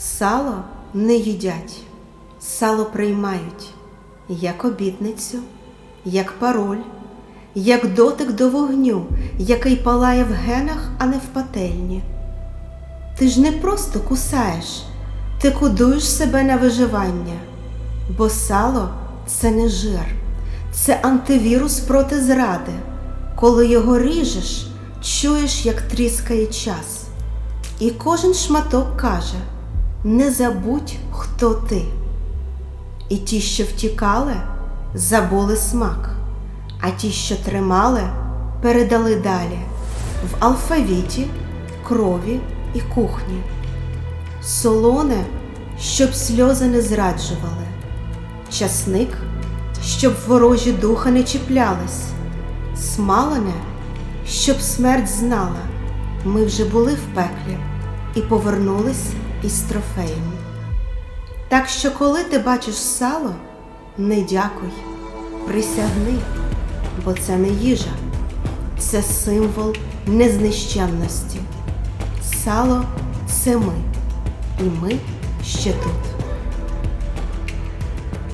Сало не їдять, сало приймають як обітницю, як пароль, як дотик до вогню, який палає в генах, а не в пательні. Ти ж не просто кусаєш, ти кудуєш себе на виживання, бо сало це не жир, це антивірус проти зради. Коли його ріжеш, чуєш, як тріскає час. І кожен шматок каже: не забудь, хто ти. І ті, що втікали, забули смак, а ті, що тримали, передали далі. В алфавіті, крові і кухні. Солоне, щоб сльози не зраджували, часник, щоб ворожі духа не чіплялись, смалене, щоб смерть знала, ми вже були в пеклі і повернулись із трофеєм. Так що, коли ти бачиш сало, не дякуй, присягни, бо це не їжа, це символ незнищенності. Сало це ми, і ми ще тут.